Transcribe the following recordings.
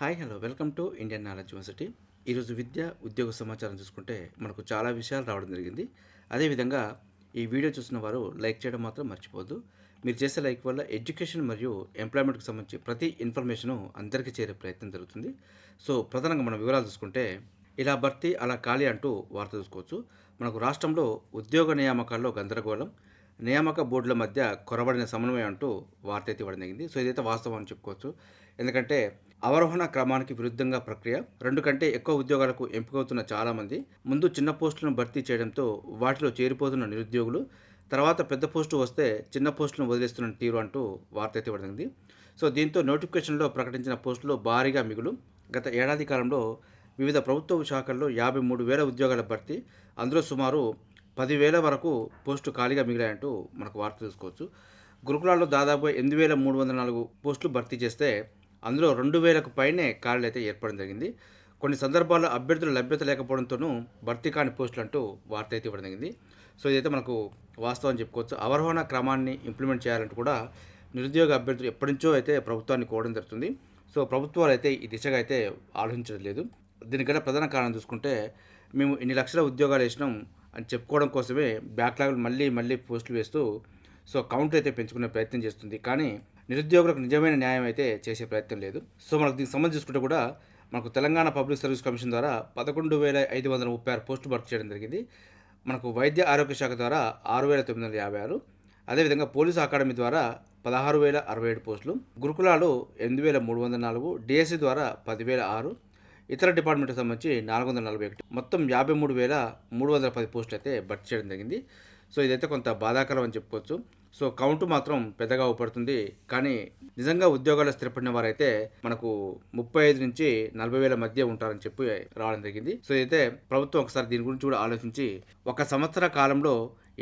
Hi hello. Welcome to Indian knowledge university. ఈరోజు విద్య ఉద్యోగ సమాచారం చూసుకుంటే మనకు చాలా విషయాలు రావడం జరిగింది. అదేవిధంగా ఈ వీడియో చూసిన వారు లైక్ చేయడం మాత్రం మర్చిపోవద్దు. మీరు చేసే లైక్ వల్ల ఎడ్యుకేషన్ మరియు ఎంప్లాయ్మెంట్కి సంబంధించి ప్రతి ఇన్ఫర్మేషను అందరికీ చేరే ప్రయత్నం జరుగుతుంది. సో ప్రధానంగా మనం వివరాలు చూసుకుంటే ఇలా భర్తీ అలా ఖాళీ అంటూ వార్త చూసుకోవచ్చు. మనకు రాష్ట్రంలో ఉద్యోగ నియామకాల్లో గందరగోళం నియామక బోర్డుల మధ్య కొరబడిన సమన్వయం అంటూ వార్త అయితే ఇవ్వడం జరిగింది. సో ఇదైతే వాస్తవం అని చెప్పుకోవచ్చు. ఎందుకంటే అవరోహణ క్రమానికి విరుద్ధంగా ప్రక్రియ. రెండు కంటే ఎక్కువ ఉద్యోగాలకు ఎంపికవుతున్న చాలామంది ముందు చిన్న పోస్టులను భర్తీ చేయడంతో వాటిలో చేరిపోతున్న నిరుద్యోగులు తర్వాత పెద్ద పోస్టు వస్తే చిన్న పోస్టులను వదిలేస్తున్న తీరు అంటూ వార్త అయితే పడింది సో దీంతో నోటిఫికేషన్లో ప్రకటించిన పోస్టులు భారీగా మిగులు. గత ఏడాది కాలంలో వివిధ ప్రభుత్వ శాఖల్లో యాభై మూడు వేల ఉద్యోగాల భర్తీ అందులో సుమారు పదివేల వరకు పోస్టు ఖాళీగా మిగిలాయంటూ మనకు వార్త తెలుసుకోవచ్చు. గురుకులాల్లో దాదాపు ఎనిమిది వేల మూడు వందల నాలుగు పోస్టులు భర్తీ చేస్తే అందులో రెండు వేలకు పైనే ఖాళీలు అయితే ఏర్పడడం జరిగింది. కొన్ని సందర్భాల్లో అభ్యర్థుల లభ్యత లేకపోవడంతోనూ భర్తీ కాని పోస్టులు అంటూ వార్త అయితే ఇవ్వడం జరిగింది. సో ఇదైతే మనకు వాస్తవం చెప్పుకోవచ్చు. అవరోహణ క్రమాన్ని ఇంప్లిమెంట్ చేయాలంటూ కూడా నిరుద్యోగ అభ్యర్థులు ఎప్పటి నుంచో అయితే ప్రభుత్వాన్ని కోవడం జరుగుతుంది. సో ప్రభుత్వాలు అయితే ఈ దిశగా అయితే ఆలోచించడం లేదు. దీనికన్నా ప్రధాన కారణం చూసుకుంటే మేము ఇన్ని లక్షల ఉద్యోగాలు వేసినాం అని చెప్పుకోవడం కోసమే బ్యాక్లాగ్లు మళ్ళీ మళ్ళీ పోస్టులు వేస్తూ సో కౌంట్ అయితే పెంచుకునే ప్రయత్నం చేస్తుంది. కానీ నిరుద్యోగులకు నిజమైన న్యాయం అయితే చేసే ప్రయత్నం లేదు. సో మనకు దీనికి సంబంధించి చూసుకుంటే కూడా మనకు తెలంగాణ పబ్లిక్ సర్వీస్ కమిషన్ ద్వారా పదకొండు వేల ఐదు వందల ముప్పై ఆరు పోస్టులు భర్తీ చేయడం జరిగింది. మనకు వైద్య ఆరోగ్య శాఖ ద్వారా ఆరు వేల తొమ్మిది వందల యాభై ఆరు అదేవిధంగా పోలీసు అకాడమీ ద్వారా పదహారు వేల అరవై ఏడు పోస్టులు గురుకులాలు ఎనిమిది వేల మూడు వందల నాలుగు డిఎస్సి ద్వారా పదివేల ఆరు ఇతర డిపార్ట్మెంట్కి సంబంధించి నాలుగు వందల నలభై ఒకటి. మొత్తం యాభై మూడు వేల మూడు వందల పది పోస్టులు అయితే భర్తీ చేయడం జరిగింది. సో ఇదైతే కొంత బాధాకరం అని చెప్పుకోవచ్చు. సో కౌంట్ మాత్రం పెద్దగా ఉపడుతుంది కానీ నిజంగా ఉద్యోగాలు స్థిరపడిన వారైతే మనకు ముప్పై ఐదు నుంచి నలభై వేల మధ్య ఉంటారని చెప్పి రావడం జరిగింది. సో అయితే ప్రభుత్వం ఒకసారి దీని గురించి కూడా ఆలోచించి ఒక సంవత్సర కాలంలో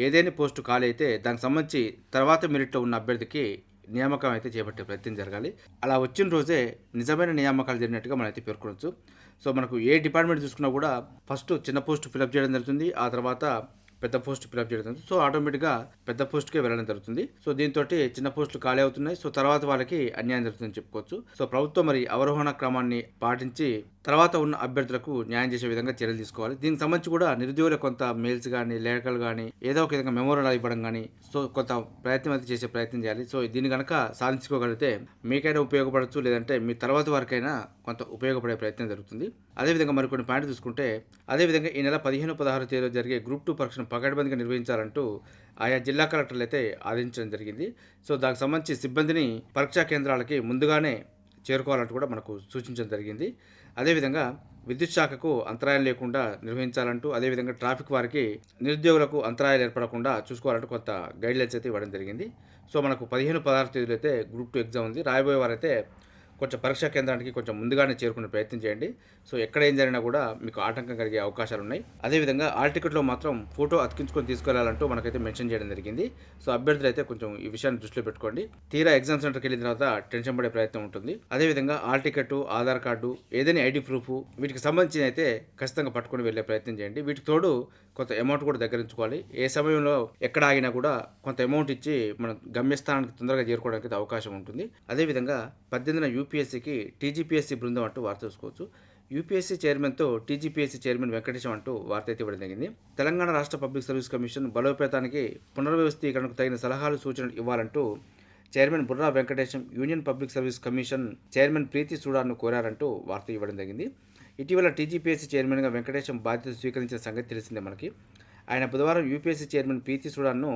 ఏదైనా పోస్టు ఖాళీ అయితే దానికి సంబంధించి తర్వాత మెరిట్లో ఉన్న అభ్యర్థికి నియామకం అయితే చేపట్టే ప్రయత్నం జరగాలి. అలా వచ్చిన రోజే నిజమైన నియామకాలు జరిగినట్టుగా మనం అయితే పేర్కొనవచ్చు సో మనకు ఏ డిపార్ట్మెంట్ చూసుకున్నా కూడా ఫస్ట్ చిన్న పోస్ట్ ఫిలప్ చేయడం జరుగుతుంది. ఆ తర్వాత పెద్ద పోస్ట్ ఫిలప్ చేయడం జరుగుతుంది. సో ఆటోమేటిక్గా పెద్ద పోస్ట్కే వెళ్ళడం జరుగుతుంది. సో దీంతో చిన్న పోస్టులు ఖాళీ అవుతున్నాయి. సో తర్వాత వాళ్ళకి అన్యాయం జరుగుతుందని చెప్పుకోవచ్చు. సో ప్రభుత్వం మరి అవరోహణ క్రమాన్ని పాటించి తర్వాత ఉన్న అభ్యర్థులకు న్యాయం చేసే విధంగా చర్యలు తీసుకోవాలి. దీనికి సంబంధించి కూడా నిరుద్యోగులకు కొంత మెయిల్స్ కానీ లేఖలు కానీ ఏదో ఒక విధంగా మెమోరియల్ ఇవ్వడం కానీ సో కొంత ప్రయత్నం అయితే చేసే ప్రయత్నం చేయాలి. సో దీన్ని కనుక సాధించుకోగలిగితే మీకైనా ఉపయోగపడచ్చు లేదంటే మీ తర్వాత వరకైనా కొంత ఉపయోగపడే ప్రయత్నం జరుగుతుంది. అదేవిధంగా మరికొన్ని పాయింట్లు చూసుకుంటే అదేవిధంగా ఈ నెల పదిహేను పదహారు తేదీలో జరిగే గ్రూప్ టూ పరీక్షను పకడ్బందీగా నిర్వహించాలంటూ ఆయా జిల్లా కలెక్టర్లు అయితే ఆదేశించడం జరిగింది. సో దానికి సంబంధించి సిబ్బందిని పరీక్షా కేంద్రాలకి ముందుగానే చేరుకోవాలంటూ కూడా మనకు సూచించడం జరిగింది. అదేవిధంగా విద్యుత్ శాఖకు అంతరాయం లేకుండా నిర్వహించాలంటూ అదేవిధంగా ట్రాఫిక్ వారికి నిరుద్యోగులకు అంతరాయాలు ఏర్పడకుండా చూసుకోవాలంటూ కొంత గైడ్లైన్స్ అయితే ఇవ్వడం జరిగింది. సో మనకు పదిహేను పదార్థ తేదీలు అయితే గ్రూప్ టూ ఎగ్జామ్ ఉంది. రాయబోయే వారైతే కొంచెం పరీక్షా కేంద్రానికి కొంచెం ముందుగానే చేరుకునే ప్రయత్నం చేయండి. సో ఎక్కడ ఏం జరిగినా కూడా మీకు ఆటంకం కలిగే అవకాశాలు ఉన్నాయి అదేవిధంగా ఆల్ టికెట్లో మాత్రం ఫోటో అతికించుకొని తీసుకెళ్ళాలంటూ మనకైతే మెన్షన్ చేయడం జరిగింది. సో అభ్యర్థులు అయితే కొంచెం ఈ విషయాన్ని దృష్టిలో పెట్టుకోండి. తీరా ఎగ్జామ్ సెంటర్కి వెళ్ళిన తర్వాత టెన్షన్ పడే ప్రయత్నం ఉంటుంది. అదేవిధంగా ఆల్ టికెట్ ఆధార్ కార్డు ఏదైనా ఐడి ప్రూఫ్ వీటికి సంబంధించి అయితే ఖచ్చితంగా పట్టుకొని వెళ్ళే ప్రయత్నం చేయండి. వీటికి తోడు కొంత అమౌంట్ కూడా దగ్గరించుకోవాలి ఏ సమయంలో ఎక్కడ ఆగినా కూడా కొంత అమౌంట్ ఇచ్చి మనం గమ్యస్థానానికి తొందరగా చేరుకోవడానికి అయితే అవకాశం ఉంటుంది. అదేవిధంగా పద్దెనిమిదిన యూపీఎస్సీకి టీజీపీఎస్సీ బృందం అంటూ వార్త చూసుకోవచ్చు. యూపీఎస్సీ చైర్మన్తో టీజీపీఎస్సీ చైర్మన్ వెంకటేశం అంటూ వార్త అయితే ఇవ్వడం జరిగింది. తెలంగాణ రాష్ట్ర పబ్లిక్ సర్వీస్ కమిషన్ బలోపేతానికి పునర్వ్యవస్థీకరణకు తగిన సలహాలు సూచనలు ఇవ్వాలంటూ chairman Burra Venkatesham union public service commission chairman Preethi సూడాన్ను కోరారంటూ వార్త ఇవ్వడం జరిగింది. ఇటీవల టీజీపీఎస్సీ చైర్మన్గా వెంకటేశం బాధ్యత స్వీకరించిన సంగతి తెలిసిందే మనకి. ఆయన బుధవారం యూపీఎస్సీ చైర్మన్ ప్రీతి సూడాన్ను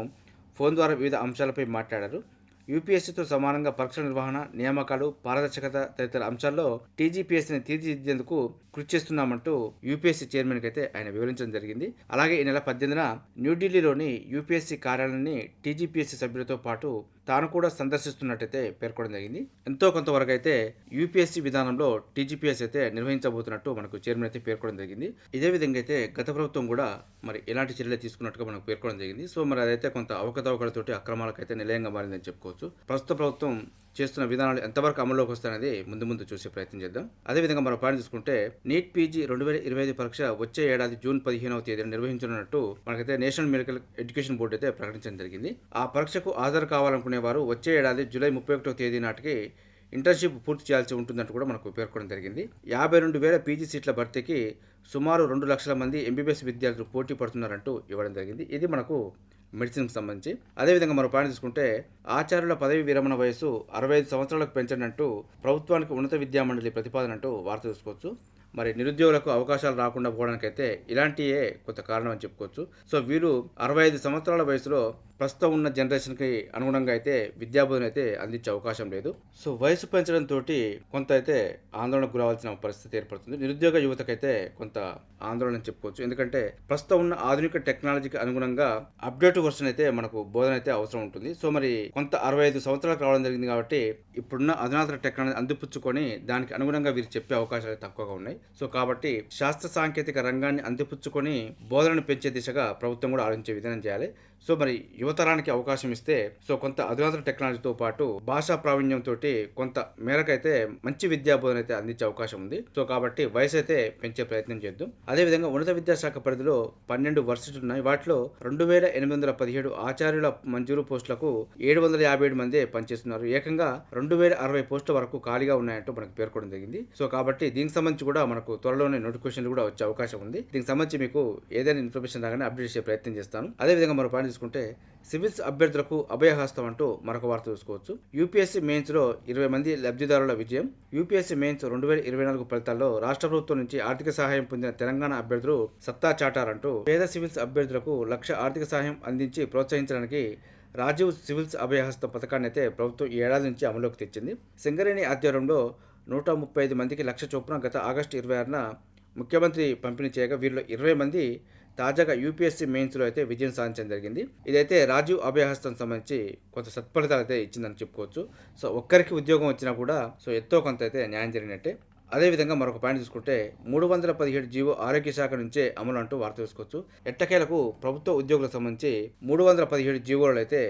ఫోన్ ద్వారా వివిధ అంశాలపై మాట్లాడారు. యూపీఎస్సీతో సమానంగా పరీక్షల నిర్వహణ నియామకాలు పారదర్శకత తదితర అంశాల్లో టీజీపీఎస్సీని తీర్చిదిద్దేందుకు కృషి చేస్తున్నామంటూ యూపీఎస్సీ చైర్మన్కి అయితే ఆయన వివరించడం జరిగింది. అలాగే ఈ నెల పద్దెనిమిదిన న్యూఢిల్లీలోని యూపీఎస్సీ కార్యాలయాన్ని టీజీపీఎస్సీ సభ్యులతో పాటు తాను కూడా సందర్శిస్తున్నట్టయితే పేర్కొనడం జరిగింది. ఎంతో కొంతవరకు అయితే యూపీఎస్సీ విధానంలో టీజీపీఎస్ అయితే నిర్వహించబోతున్నట్టు మనకు చైర్మన్ అయితే పేర్కొనడం జరిగింది. ఇదే విధంగా అయితే గత ప్రభుత్వం కూడా మరి ఎలాంటి చర్యలు తీసుకున్నట్టుగా మనకు పేర్కొనడం జరిగింది. సో మరి అదైతే కొంత అవకతవకలతోటి అక్రమాలకైతే నిలయంగా మారిందని చెప్పుకోవచ్చు. ప్రస్తుత ప్రభుత్వం చేస్తున్న విధానాలు ఎంతవరకు అమల్లోకి వస్తాయనేది ముందు ముందు చూసే ప్రయత్నం చేద్దాం. అదేవిధంగా మనం పాయింట్ చూసుకుంటే నీట్ పీజీ రెండు వేల ఇరవై ఐదు పరీక్ష వచ్చే ఏడాది జూన్ పదిహేనవ తేదీన నిర్వహించనున్నట్టు మనకైతే నేషనల్ మెడికల్ ఎడ్యుకేషన్ బోర్డు అయితే ప్రకటించడం జరిగింది. ఆ పరీక్షకు హాజరు కావాలనుకునే వారు వచ్చే ఏడాది జూలై ముప్పై ఒకటో తేదీ నాటికి ఇంటర్న్షిప్ పూర్తి చేయాల్సి ఉంటుందంటూ కూడా మనకు పేర్కొనడం జరిగింది. యాభై రెండు వేల పీజీ సీట్ల భర్తీకి సుమారు రెండు లక్షల మంది ఎంబీబీఎస్ విద్యార్థులు పోటీ పడుతున్నారంటూ ఇవ్వడం జరిగింది. ఇది మనకు మెడిసిన్కి సంబంధించి. అదేవిధంగా మరో పాయింట్ తీసుకుంటే ఆచార్యుల పదవి విరమణ వయసు అరవై ఐదు సంవత్సరాలకు పెంచండి అంటూ ప్రభుత్వానికి ఉన్నత విద్యా మండలి ప్రతిపాదన అంటూ వార్త చూసుకోవచ్చు మరి నిరుద్యోగులకు అవకాశాలు రాకుండా పోవడానికైతే ఇలాంటియే కొంత కారణం అని చెప్పుకోవచ్చు. సో వీరు అరవై ఐదు సంవత్సరాల వయసులో ప్రస్తుతం ఉన్న జనరేషన్కి అనుగుణంగా అయితే విద్యాబోధన అయితే అందించే అవకాశం లేదు. సో వయసు పెంచడంతో కొంత అయితే ఆందోళనకు గురవలసిన పరిస్థితి ఏర్పడుతుంది. నిరుద్యోగ యువతకైతే కొంత ఆందోళన అని చెప్పుకోవచ్చు. ఎందుకంటే ప్రస్తుతం ఉన్న ఆధునిక టెక్నాలజీకి అనుగుణంగా అప్డేట్ వర్షన్ అయితే మనకు బోధన అయితే అవసరం ఉంటుంది. సో మరి కొంత అరవై ఐదు సంవత్సరాలకు రావడం జరిగింది కాబట్టి ఇప్పుడున్న అధునాతన టెక్నాలజీ అందిపుచ్చుకొని దానికి అనుగుణంగా వీరు చెప్పే అవకాశాలు తక్కువగా ఉన్నాయి. సో కాబట్టి శాస్త్ర సాంకేతిక రంగాన్ని అందిపుచ్చుకొని బోధనను పెంచే దిశగా ప్రభుత్వం కూడా ఆలోచించే విధానం చేయాలి. సో మరి యువతరానికి అవకాశం ఇస్తే సో కొంత అధునాతన టెక్నాలజీతో పాటు భాషా ప్రావీణ్యంతో కొంత మేరకైతే మంచి విద్యా బోధన అయితే అందించే అవకాశం ఉంది. సో కాబట్టి వయసు అయితే పెంచే ప్రయత్నం చేద్దాం. అదేవిధంగా ఉన్నత విద్యాశాఖ పరిధిలో పన్నెండు వర్సిటీలు ఉన్నాయి. వాటిలో రెండు వేల ఎనిమిది వందల పదిహేడు ఆచార్యుల మంజూరు పోస్టులకు ఏడు వందల యాభై ఏడు మంది పనిచేస్తున్నారు. ఏకంగా రెండు వేల అరవై పోస్టుల వరకు ఖాళీగా ఉన్నాయంటూ మనకు పేర్కొనడం జరిగింది. సో కాబట్టి దీనికి సంబంధించి కూడా మనకు త్వరలోనే నోటిఫికేషన్లు కూడా వచ్చే అవకాశం ఉంది. దీనికి సంబంధించి మీకు ఏదైనా ఇన్ఫర్మేషన్ రాగానే అప్డేట్ చేసే ప్రయత్నం చేస్తాను. అదేవిధంగా మరో పాయింట్ తీసుకుంటే సివిల్స్ అభ్యర్థులకు అభయహస్తం అంటూ మరొక వార్త చూసుకోవచ్చు. యూపీఎస్సీ మెయిన్స్లో ఇరవై మంది లబ్ధిదారుల విజయం. యూపీఎస్సీ మెయిన్స్ రెండు వేల ఇరవై నాలుగు ఫలితాల్లో రాష్ట్ర ప్రభుత్వం నుంచి ఆర్థిక సహాయం పొందిన తెలంగాణ అభ్యర్థులు సత్తా చాటారంటూ పేద సివిల్స్ అభ్యర్థులకు లక్ష ఆర్థిక సహాయం అందించి ప్రోత్సహించడానికి రాజీవ్ సివిల్స్ అభయహస్త పథకాన్ని అయితే ప్రభుత్వం ఈ ఏడాది నుంచి అమలులోకి తెచ్చింది. సింగరేణి ఆధ్వర్యంలో నూట ముప్పై ఐదు మందికి లక్ష చొప్పున గత ఆగస్టు ఇరవై ఆరున ముఖ్యమంత్రి పంపిణీ చేయగా వీరిలో ఇరవై మంది తాజాగా యూపీఎస్సీ మెయిన్స్లో అయితే విజయం సాధించడం జరిగింది. ఇదైతే రాజీవ్ అభయహస్తం సంబంధించి కొంత సత్ఫలితాలు అయితే ఇచ్చిందని చెప్పుకోవచ్చు. సో ఒక్కరికి ఉద్యోగం వచ్చినా కూడా సో ఎంతో కొంత అయితే న్యాయం జరిగినట్టే. అదేవిధంగా మరొక పాయింట్ చూసుకుంటే మూడు వందల పదిహేడు జీవో ఆరోగ్య శాఖ నుంచే అమలు అంటూ వార్త చూసుకోవచ్చు ఎట్టకేలకు ప్రభుత్వ ఉద్యోగులకు సంబంధించి మూడు వందల పదిహేడు జీవోలు అయితే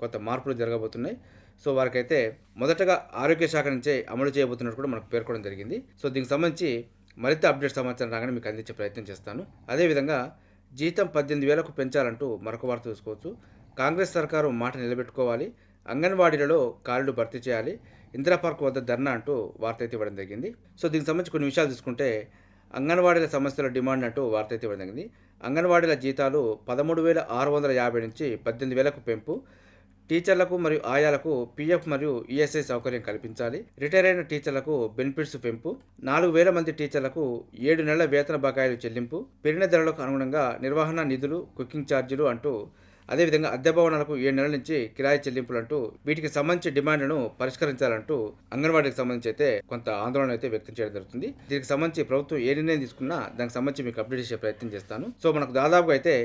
కొంత మార్పులు జరగబోతున్నాయి. సో వారికైతే మొదటగా ఆరోగ్య శాఖ నుంచే అమలు చేయబోతున్నట్టు కూడా మనకు పేర్కొనడం జరిగింది. సో దీనికి సంబంధించి మరింత అప్డేట్ సమాచారం రాగానే మీకు అందించే ప్రయత్నం చేస్తాను. అదేవిధంగా జీతం పద్దెనిమిది వేలకు పెంచాలంటూ మరొక వార్త చూసుకోవచ్చు. కాంగ్రెస్ సర్కారు మాట నిలబెట్టుకోవాలి. అంగన్వాడీలలో కాళ్ళు భర్తీ చేయాలి. ఇందిరా పార్క్ వద్ద ధర్నా అంటూ వార్త అయితే ఇవ్వడం జరిగింది. సో దీనికి సంబంధించి కొన్ని విషయాలు తీసుకుంటే అంగన్వాడీల సమస్యల డిమాండ్ అంటూ వార్త అయితే ఇవ్వడం జరిగింది. అంగన్వాడీల జీతాలు పదమూడు వేల ఆరు వందల యాభై నుంచి పద్దెనిమిది వేలకు పెంపు. టీచర్లకు మరియు ఆయాలకు పీఎఫ్ మరియు ఈఎస్ఐ సౌకర్యం కల్పించాలి. రిటైర్ అయిన టీచర్లకు బెనిఫిట్స్ పెంపు. నాలుగు వేల మంది టీచర్లకు ఏడు నెలల వేతన బకాయిలు చెల్లింపు. పెరిగిన ధరలకు అనుగుణంగా నిర్వహణ నిధులు కుకింగ్ ఛార్జీలు అంటూ అదేవిధంగా అద్దె భవనాలకు ఏడు నెలల నుంచి కిరాయి చెల్లింపులు అంటూ వీటికి సంబంధించి డిమాండ్లను పరిష్కరించాలంటూ అంగన్వాడీకి సంబంధించి అయితే కొంత ఆందోళన అయితే వ్యక్తం చేయడం జరుగుతుంది. దీనికి సంబంధించి ప్రభుత్వం ఏ నిర్ణయం తీసుకున్నా దానికి సంబంధించి మీకు అప్డేట్ చేసే ప్రయత్నం చేస్తాను. సో మనకు దాదాపుగా అయితే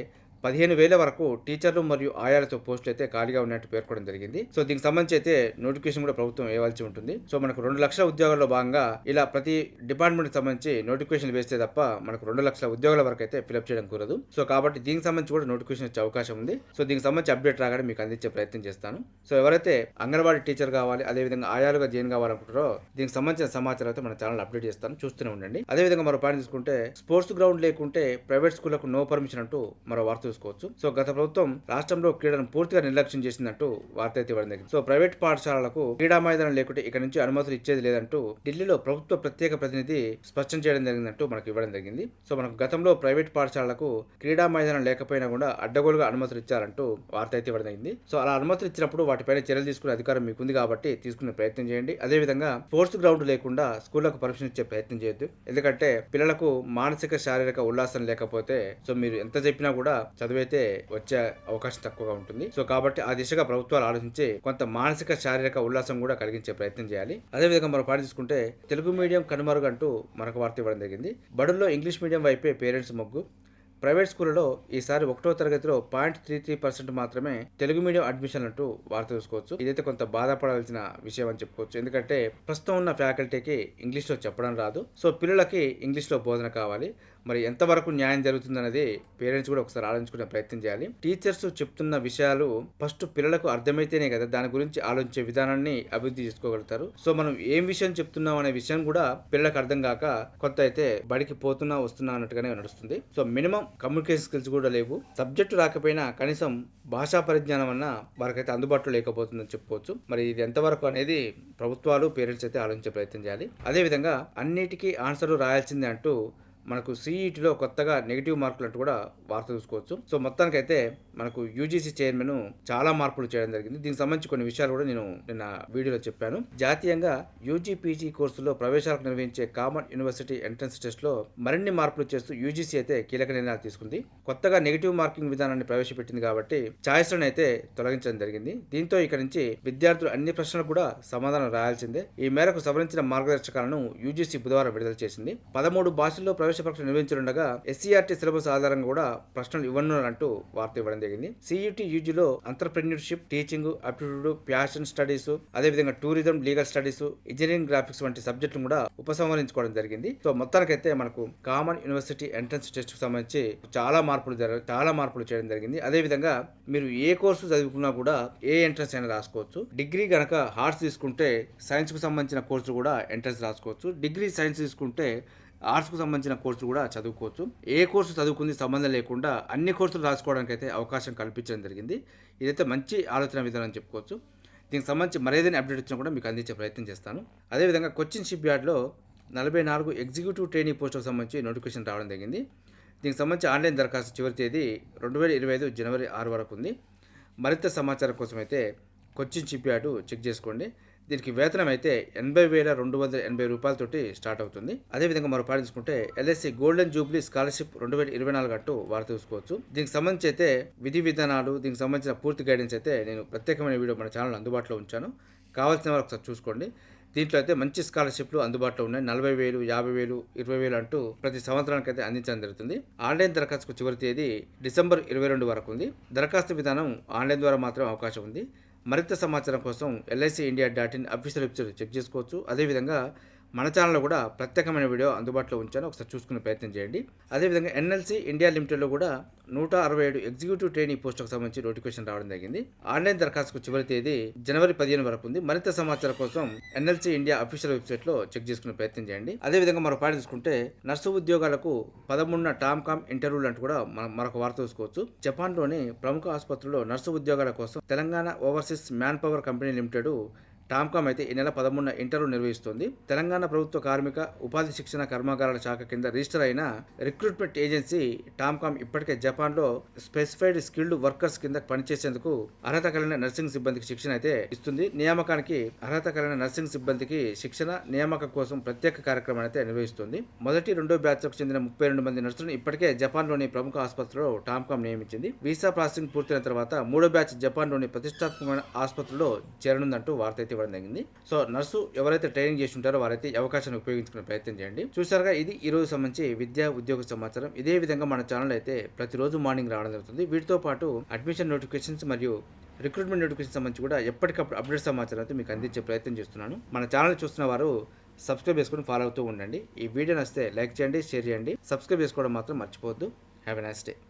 పదిహేను వేల వరకు టీచర్లు మరియు ఆయాలతో పోస్టులు అయితే ఖాళీగా ఉన్నట్టు పేర్కొనడం జరిగింది. సో దీనికి సంబంధించి అయితే నోటిఫికేషన్ కూడా ప్రభుత్వం వేయవలసి ఉంటుంది. సో మనకు రెండు లక్షల ఉద్యోగాల్లో భాగంగా ఇలా ప్రతి డిపార్ట్మెంట్కి సంబంధించి నోటిఫికేషన్ వేస్తే తప్ప మనకు రెండు లక్షల ఉద్యోగాల వరకు అయితే ఫిలప్ చేయడం కుదరదు. సో కాబట్టి దీనికి సంబంధించి కూడా నోటిఫికేషన్ వచ్చే అవకాశం ఉంది. సో దీనికి సంబంధించి అప్డేట్ రాగానే మీకు అందించే ప్రయత్నం చేస్తాను. సో ఎవరైతే అంగన్వాడీ టీచర్ కావాలి అదేవిధంగా ఆయాలుగా జైన్ కావాలనుకుంటారో దీనికి సంబంధించిన సమాచారం అయితే మన ఛానల్ అప్డేట్ చేస్తాను. చూస్తూనే ఉండండి. అదేవిధంగా మరో పాయింట్ తీసుకుంటే స్పోర్ట్స్ గ్రౌండ్ లేకుంటే ప్రైవేట్ స్కూళ్ళకు నో పర్మిషన్ అంటూ మరో వార్త చూసుకోవచ్చు. సో గత ప్రభుత్వం రాష్ట్రంలో క్రీడను పూర్తిగా నిర్లక్ష్యం చేసిందంటూ వార్త అయితే ఇవ్వడం జరిగింది. సో ప్రైవేట్ పాఠశాలలకు క్రీడా మైదానం లేకుంటే ఇక్కడ నుంచి అనుమతులు ఇచ్చేది లేదంటూ ఢిల్లీలో ప్రభుత్వ ప్రత్యేక ప్రతినిధి స్పష్టం చేయడం జరిగిందంటూ మనకు ఇవ్వడం జరిగింది. సో మనకు గతంలో ప్రైవేట్ పాఠశాలలకు క్రీడా మైదానం లేకపోయినా కూడా అడ్డగోలుగా అనుమతులు ఇచ్చారంటూ వార్త అయితే ఇవ్వడం జరిగింది. సో అలా అనుమతులు ఇచ్చినప్పుడు వాటిపైన చర్యలు తీసుకునే అధికారం మీకుంది కాబట్టి తీసుకునే ప్రయత్నం చేయండి. అదేవిధంగా స్పోర్ట్స్ గ్రౌండ్ లేకుండా స్కూళ్ళకు పర్మిషన్ ఇచ్చే ప్రయత్నం చేయొద్దు. ఎందుకంటే పిల్లలకు మానసిక శారీరక ఉల్లాసం లేకపోతే సో మీరు ఎంత చెప్పినా కూడా చదువైతే వచ్చే అవకాశం తక్కువగా ఉంటుంది. సో కాబట్టి ఆ దిశగా ప్రభుత్వాలు ఆలోచించి కొంత మానసిక శారీరక ఉల్లాసం కూడా కలిగించే ప్రయత్నం చేయాలి. అదేవిధంగా మనం పాటు తీసుకుంటే తెలుగు మీడియం కనుమరుగంటూ మరొక వార్త ఇవ్వడం జరిగింది. బడుల్లో ఇంగ్లీష్ మీడియం వైపే పేరెంట్స్ మొగ్గు. ప్రైవేట్ స్కూళ్ళలో ఈసారి ఒకటో తరగతిలో పాయింట్ త్రీ త్రీ పర్సెంట్ మాత్రమే తెలుగు మీడియం అడ్మిషన్ అంటూ వార్త చూసుకోవచ్చు. ఇదైతే కొంత బాధపడాల్సిన విషయం అని చెప్పుకోవచ్చు. ఎందుకంటే ప్రస్తుతం ఉన్న ఫ్యాకల్టీకి ఇంగ్లీష్లో చెప్పడం రాదు. సో పిల్లలకి ఇంగ్లీష్లో బోధన కావాలి. మరి ఎంతవరకు న్యాయం జరుగుతుందనేది పేరెంట్స్ కూడా ఒకసారి ఆలోచించుకునే ప్రయత్నం చేయాలి. టీచర్స్ చెప్తున్న విషయాలు ఫస్ట్ పిల్లలకు అర్థమైతేనే కదా దాని గురించి ఆలోచించే విధానాన్ని అభివృద్ధి చేసుకోగలుగుతారు. సో మనం ఏం విషయం చెప్తున్నాం అనే విషయం కూడా పిల్లలకు అర్థం కాక కొత్త అయితే బడికి పోతున్నా వస్తున్నా అన్నట్టుగానే నడుస్తుంది. సో మినిమం కమ్యూనికేషన్ స్కిల్స్ కూడా లేవు. సబ్జెక్టు రాకపోయినా కనీసం భాషా పరిజ్ఞానం అన్న వారికైతే అందుబాటులో లేకపోతుందని చెప్పుకోవచ్చు. మరి ఇది ఎంతవరకు అనేది ప్రభుత్వాలు పేరెంట్స్ అయితే ఆలోచించే ప్రయత్నం చేయాలి. అదేవిధంగా అన్నిటికీ ఆన్సర్లు రాయాల్సిందే అంటూ మనకు సిఈటిలో కొత్తగా నెగిటివ్ మార్కులు అంటూ కూడా వార్త చూసుకోవచ్చు. సో మొత్తానికైతే మనకు యూజీసీ చైర్మన్ చాలా మార్పులు చేయడం జరిగింది. దీనికి సంబంధించి కొన్ని విషయాలు కూడా నేను నిన్న వీడియోలో చెప్పాను. జాతీయంగా యూజీపీజీ కోర్సులో ప్రవేశాలకు నిర్వహించే కామన్ యూనివర్సిటీ ఎంట్రన్స్ టెస్ట్లో మరిన్ని మార్పులు చేస్తూ యూజీసీ అయితే కీలక నిర్ణయాలు తీసుకుంది. కొత్తగా నెగిటివ్ మార్కింగ్ విధానాన్ని ప్రవేశపెట్టింది కాబట్టి ఛాయిస్లను అయితే తొలగించడం జరిగింది. దీంతో ఇక నుంచి విద్యార్థులు అన్ని ప్రశ్నలకు కూడా సమాధానం రాయాల్సిందే. ఈ మేరకు సవరించిన మార్గదర్శకాలను యూజీసీ బుధవారం విడుదల చేసింది. పదమూడు భాషల్లో ప్రవేశ పరీక్ష నిర్వహించనుండగా ఎస్సీఆర్టీ సిలబస్ ఆధారంగా కూడా ప్రశ్నలు ఇవ్వనున్నట్టు వార్త ఇవ్వడం జరిగింది. CET యూజీలో entrepreneurship teaching aptitude passion studies అదేవిధంగా tourism legal studies engineering graphics వంటి సబ్జెక్టులు కూడా ఉపసంహరించుకోవడం జరిగింది. సో మొత్తానికైతే మనకు కామన్ యూనివర్సిటీ ఎంట్రన్స్ టెస్ట్కు సంబంధించి చాలా మార్పులు జరగ చాలా మార్పులు చేయడం జరిగింది. అదేవిధంగా మీరు ఏ కోర్సు చదువుకున్నా కూడా ఏ ఎంట్రన్స్ అయినా రాసుకోవచ్చు. డిగ్రీ గనక హార్ట్స్ తీసుకుంటే సైన్స్కు సంబంధించిన కోర్సు కూడా ఎంట్రన్స్ రాసుకోవచ్చు. డిగ్రీ సైన్స్ తీసుకుంటే ఆర్ట్స్కు సంబంధించిన కోర్సులు కూడా చదువుకోవచ్చు. ఏ కోర్సు చదువుకుంది సంబంధం లేకుండా అన్ని కోర్సులు రాసుకోవడానికి అయితే అవకాశం కల్పించడం జరిగింది. ఇదైతే మంచి ఆలోచన విధానం అని చెప్పుకోవచ్చు. దీనికి సంబంధించి మరేదైనా అప్డేట్ వచ్చినా కూడా మీకు అందించే ప్రయత్నం చేస్తాను. అదేవిధంగా కొచ్చిన్ షిప్ యార్డ్లో నలభై నాలుగు ఎగ్జిక్యూటివ్ ట్రైనింగ్ పోస్టులకు సంబంధించి నోటిఫికేషన్ రావడం జరిగింది. దీనికి సంబంధించి ఆన్లైన్ దరఖాస్తు చివరి తేదీ రెండు వేల ఇరవై ఐదు జనవరి ఆరు వరకు ఉంది. మరింత సమాచారం కోసం అయితే కొచ్చిన్ షిప్ యార్డు చెక్ చేసుకోండి. దీనికి వేతనం అయితే ఎనభై వేల రెండు వందల ఎనభై రూపాయలతోటి స్టార్ట్ అవుతుంది. అదేవిధంగా మరో పాటించుకుంటే ఎల్ఎస్సి గోల్డెన్ జూబ్లీ స్కాలర్షిప్ రెండు వేల ఇరవై నాలుగు అంటూ వారు చూసుకోవచ్చు. దీనికి సంబంధించి అయితే విధి విధానాలు దీనికి సంబంధించిన పూర్తి గైడెన్స్ అయితే నేను ప్రత్యేకమైన వీడియో మన ఛానల్ అందుబాటులో ఉంచాను. కావాల్సిన వారు ఒకసారి చూసుకోండి. దీంట్లో అయితే మంచి స్కాలర్షిప్లు అందుబాటులో ఉన్నాయి. నలభై వేలు యాభై వేలు ఇరవై వేలు అంటూ ప్రతి సంవత్సరానికి అయితే అందించడం జరుగుతుంది. ఆన్లైన్ దరఖాస్తుకు చివరి తేదీ డిసెంబర్ ఇరవై రెండు వరకు ఉంది. దరఖాస్తు విధానం ఆన్లైన్ ద్వారా మాత్రం అవకాశం ఉంది. మరింత సమాచారం కోసం LIC India dot in official website check చేసుకోవచ్చు. అదేవిధంగా మన ఛానల్లో కూడా ప్రత్యేకమైన వీడియో అందుబాటులో ఉంచాను ఒకసారి చూసుకునే ప్రయత్నం చేయండి. అదేవిధంగా ఎన్ఎల్సీ ఇండియా లిమిటెడ్లో కూడా నూట అరవై ఏడు ఎగ్జిక్యూటివ్ ట్రైనింగ్ పోస్టుకు సంబంధించి నోటిఫికేషన్ రావడం జరిగింది. ఆన్లైన్ దరఖాస్తుకు చివరి తేదీ జనవరి పదిహేను వరకు ఉంది. మరింత సమాచారం కోసం ఎన్ఎల్సీ ఇండియా అఫీషియల్ వెబ్సైట్లో చెక్ చేసుకునే ప్రయత్నం చేయండి. అదేవిధంగా మరో పాట చూసుకుంటే నర్సు ఉద్యోగాలకు పదమూడున టామ్ కామ్ ఇంటర్వ్యూలు అంటూ కూడా మనం మరొక వార్త చూసుకోవచ్చు. జపాన్లోని ప్రముఖ ఆసుపత్రుల్లో నర్సు ఉద్యోగాల కోసం Telangana overseas manpower company limited TOMCOM అయితే ఈ నెల పదమూడున ఇంటర్వ్యూ నిర్వహిస్తుంది. తెలంగాణ ప్రభుత్వ కార్మిక ఉపాధి శిక్షణ కర్మాగారాల శాఖ కింద రిజిస్టర్ అయిన రిక్రూట్మెంట్ ఏజెన్సీ టామ్కామ్ ఇప్పటికే జపాన్లో స్పెసిఫైడ్ స్కిల్డ్ వర్కర్స్ కింద పనిచేసేందుకు అర్హత కలిగిన నర్సింగ్ సిబ్బందికి శిక్షణ అయితే ఇస్తుంది. నియామకానికి అర్హత కలిగిన నర్సింగ్ సిబ్బందికి శిక్షణ నియామకం కోసం ప్రత్యేక కార్యక్రమం అయితే నిర్వహిస్తుంది. మొదటి రెండో బ్యాచ్లకు చెందిన ముప్పై రెండు మంది నర్సులను ఇప్పటికే జపాన్లోని ప్రముఖ ఆసుపత్రిలో టామ్కామ్ నియమించింది. వీసా ప్రాసెసింగ్ పూర్తయిన తర్వాత మూడో బ్యాచ్ జపాన్లోని ప్రతిష్టాత్మకమైన ఆసుపత్రిలో చేరనుందంటూ వార్త అయితే ఇవ్వడం జరిగింది. సో నర్సు ఎవరైతే ట్రైనింగ్ చేసి ఉంటారో వారైతే అవకాశాన్ని ఉపయోగించుకునే ప్రయత్నం చేయండి. చూసారుగా ఇది ఈ రోజు సంబంధించి విద్యా ఉద్యోగ సమాచారం. ఇదే విధంగా మన ఛానల్ అయితే ప్రతిరోజు మార్నింగ్ రావడం జరుగుతుంది. వీటితో పాటు అడ్మిషన్ నోటిఫికేషన్స్ మరియు రిక్రూట్మెంట్ నోటిఫికేషన్ సంబంధించి కూడా ఎప్పటికప్పుడు అప్డేట్ సమాచారం అయితే మీకు అందించే ప్రయత్నం చేస్తున్నాను. మన ఛానల్ చూస్తున్న వారు సబ్స్క్రైబ్ చేసుకుని ఫాలో అవుతూ ఉండండి. ఈ వీడియో నచ్చితే లైక్ చేయండి షేర్ చేయండి. సబ్స్క్రైబ్ చేసుకోవడం మాత్రం మర్చిపోవద్దు. Have a nice day